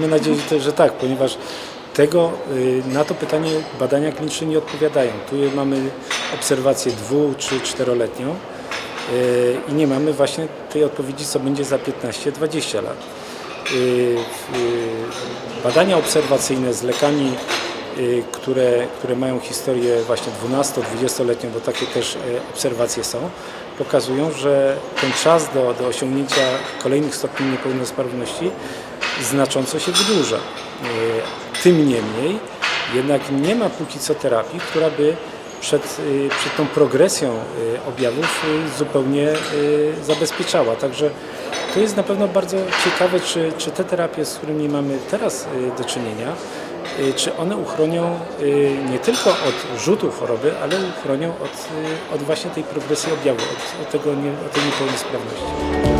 miejmy nadzieję, że, tak, ponieważ tego, y, na to pytanie badania kliniczne nie odpowiadają. Tu mamy obserwację dwu czy czteroletnią y, i nie mamy właśnie tej odpowiedzi, co będzie za 15-20 lat. Y, Badania obserwacyjne z lekami, które, które mają historię właśnie 12-20-letnią, bo takie też obserwacje są, pokazują, że ten czas do, do osiągnięcia kolejnych stopni niepełnosprawności znacząco się wydłuża. Y, Tym niemniej jednak nie ma póki co terapii, która by przed, y, przed tą progresją y, objawów zupełnie zabezpieczała. Także to jest na pewno bardzo ciekawe, czy, czy te terapie, z którymi mamy teraz do czynienia, czy one uchronią nie tylko od rzutu choroby, ale uchronią od, od właśnie tej progresji objawów, od, od, tego od tej niepełnosprawności.